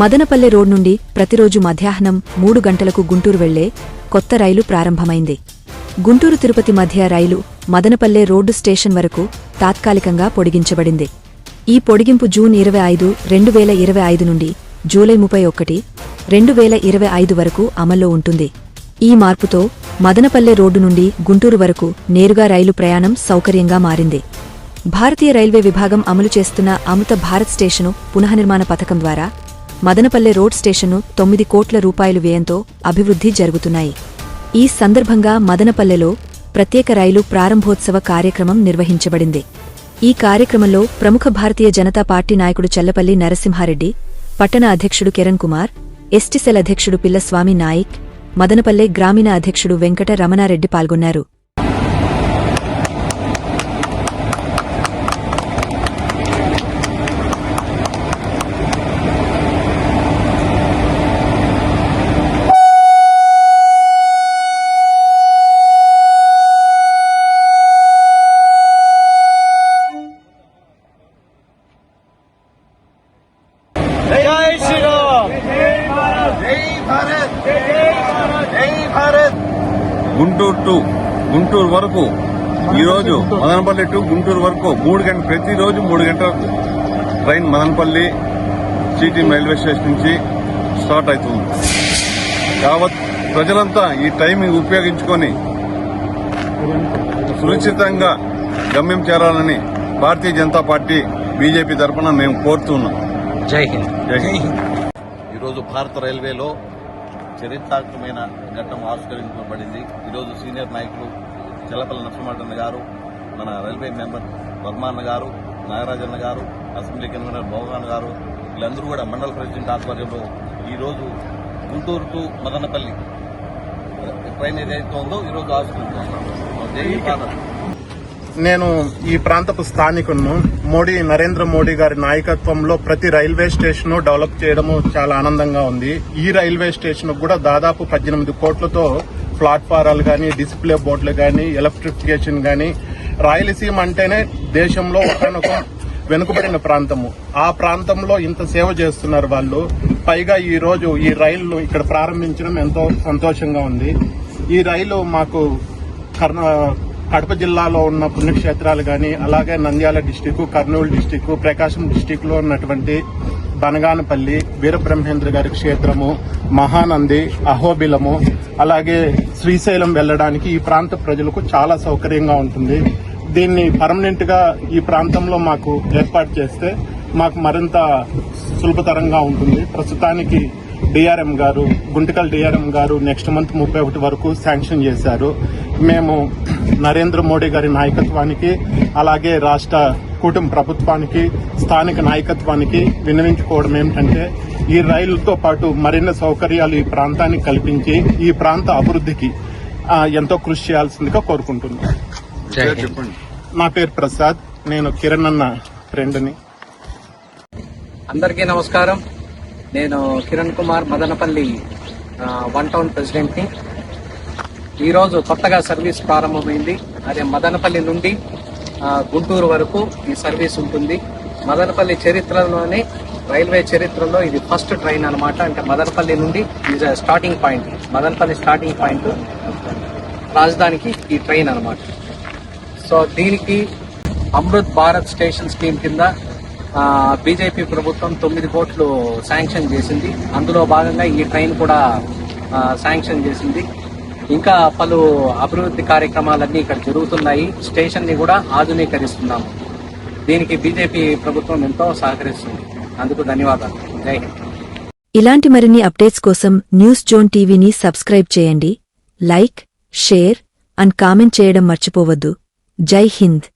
Madanapalle road నుండి ప్రతిరోజు మధ్యాహ్నం మూడు గంటలకు గుంటూరు వెళ్ళే కొత్త రైలు ప్రారంభమైంది. గుంటూరు తిరుపతి మధ్య రైలు మదనపల్లె రోడ్డు స్టేషన్ వరకు తాత్కాలికంగా పొడిగించబడింది. ఈ పొడిగింపు జూన్ ఇరవై ఐదు రెండు వేల ఇరవై ఐదు నుండి జూలై ముప్పై ఒకటి రెండు వేల ఇరవై ఐదు వరకు అమల్లో ఉంటుంది. ఈ మార్పుతో మదనపల్లె రోడ్డు నుండి గుంటూరు వరకు నేరుగా రైలు ప్రయాణం సౌకర్యంగా మారింది. భారతీయ రైల్వే విభాగం అమలు చేస్తున్న అమృత భారత్ స్టేషను పునఃనిర్మాణ పథకం ద్వారా మదనపల్లె రోడ్ స్టేషన్ను తొమ్మిది కోట్ల రూపాయలు వ్యయంతో అభివృద్ధి జరుగుతున్నాయి. ఈ సందర్భంగా మదనపల్లెలో ప్రత్యేక రైలు ప్రారంభోత్సవ కార్యక్రమం నిర్వహించబడింది. ఈ కార్యక్రమంలో ప్రముఖ భారతీయ జనతా పార్టీ నాయకుడు చల్లపల్లి నరసింహారెడ్డి పట్టణ అధ్యక్షుడు కిరణ్ కుమార్ ఎస్టిసెల్ అధ్యక్షుడు పిల్లస్వామి నాయిక్ మదనపల్లె గ్రామీణ అధ్యక్షుడు వెంకట రమణారెడ్డి పాల్గొన్నారు. జై శ్రీరామ్. గుంటూరు టు గుంటూరు వరకు ఈరోజు మదనపల్లి టు గుంటూరు వరకు మూడు గంటలు ప్రతిరోజు మూడు గంటలకు train Madanapalle city railway station నుంచి స్టార్ట్ అవుతుంది. యావత్ ప్రజలంతా ఈ టైమింగ్ ఉపయోగించుకొని సురక్షితంగా గమ్యం చేరాలని భారతీయ జనతా పార్టీ బీజేపీ తరఫున మేము కోరుతున్నాం. జై హింద్. జై హింద్. ఈరోజు భారత రైల్వేలో చరిత్రాత్మకమైన ఘట్టం ఆవిష్కరించబడింది. ఈరోజు సీనియర్ నాయకులు చెల్లపల్లి నరసింహన్న గారు మన రైల్వే మెంబర్ వర్మాన్న గారు నాగరాజన్న గారు అసెంబ్లీ కన్వీనర్ భోగాన్ గారు వీళ్ళందరూ కూడా మండల ప్రెసిడెంట్ ఆధ్వర్యంలో ఈరోజు గుంటూరు టు మదనపల్లి. ట్రైన్ ఏదైతే ఉందో ఈరోజు ఆవిష్కరించారు జై భారత్. నేను ఈ ప్రాంతపు స్థానికులను మోడీ నరేంద్ర మోడీ గారి నాయకత్వంలో ప్రతి రైల్వే స్టేషన్ డెవలప్ చేయడము చాలా ఆనందంగా ఉంది. ఈ రైల్వే స్టేషన్ కూడా దాదాపు పద్దెనిమిది కోట్లతో ప్లాట్ఫారాలు కానీ డిస్ప్లే బోర్డులు కానీ ఎలక్ట్రిఫికేషన్ కానీ రాయలసీమ అంటేనే దేశంలో ఒకనొక వెనుకబడిన ప్రాంతము. ఆ ప్రాంతంలో ఇంత సేవ చేస్తున్నారు వాళ్ళు. పైగా ఈ రోజు ఈ రైలు ఇక్కడ ప్రారంభించడం ఎంతో సంతోషంగా ఉంది. ఈ రైలు మాకు కర్ణా కడప జిల్లాలో ఉన్న పుణ్యక్షేత్రాలు కానీ అలాగే నంద్యాల డిస్టిక్ కర్నూలు డిస్టిక్ ప్రకాశం డిస్టిక్లో ఉన్నటువంటి బనగానపల్లి వీరబ్రహ్మేంద్ర గారి క్షేత్రము మహానంది అహోబిలము అలాగే శ్రీశైలం వెళ్ళడానికి ఈ ప్రాంత ప్రజలకు చాలా సౌకర్యంగా ఉంటుంది. దీన్ని పర్మనెంట్గా ఈ ప్రాంతంలో మాకు ఏర్పాటు చేస్తే మాకు మరింత సులభతరంగా ఉంటుంది. ప్రస్తుతానికి DRM garu Guntakal DRM garu next month ముప్పై ఒకటి వరకు శాంక్షన్ చేశారు. మేము నరేంద్ర మోడీ గారి నాయకత్వానికి అలాగే రాష్ట్ర కూటమి ప్రభుత్వానికి స్థానిక నాయకత్వానికి విన్నవించుకోవడం ఏమిటంటే ఈ రైలుతో పాటు మరిన్ని సౌకర్యాలు ఈ ప్రాంతానికి కల్పించి ఈ ప్రాంత అభివృద్ధికి ఎంతో కృషి చేయాల్సిందిగా కోరుకుంటున్నాను నా పేరు ప్రసాద్ నేను కిరణ్ అన్న ఫ్రెండ్ని. అందరికీ నమస్కారం. నేను కిరణ్ కుమార్ మదనపల్లి వన్ టౌన్ ప్రెసిడెంట్ని. ఈరోజు కొత్తగా సర్వీస్ ప్రారంభమైంది. అదే మదనపల్లి నుండి గుంటూరు వరకు ఈ సర్వీస్ ఉంటుంది. మదనపల్లి చరిత్రలోనే రైల్వే చరిత్రలో ఇది ఫస్ట్ ట్రైన్ అనమాట అంటే మదనపల్లి నుండి ఇది starting point Madanapalle starting point రాజధానికి ఈ ట్రైన్ అన్నమాట. సో దీనికి అమృత్ భారత్ స్టేషన్ స్కీమ్ కింద బీజేపీ ప్రభుత్వం తొమ్మిది కోట్లు శాంక్షన్ చేసింది. అందులో భాగంగా ఈ ట్రైన్ కూడా శాంక్షన్ చేసింది. ఇంకా పలు అభివృద్ధి కార్యక్రమాలన్నీ ఇక్కడ జరుగుతున్నాయి. స్టేషన్ని కూడా ఆధునీకరిస్తున్నాము. దీనికి బీజేపీ ప్రభుత్వం ఎంతో సహకరిస్తుంది. అందుకు ధన్యవాదాలు. జై హింద్. ఇలాంటి మరిన్ని అప్డేట్స్ కోసం న్యూస్ జోన్ టీవీని సబ్స్క్రైబ్ చేయండి. లైక్ షేర్ అండ్ కామెంట్ చేయడం మర్చిపోవద్దు. జై హింద్.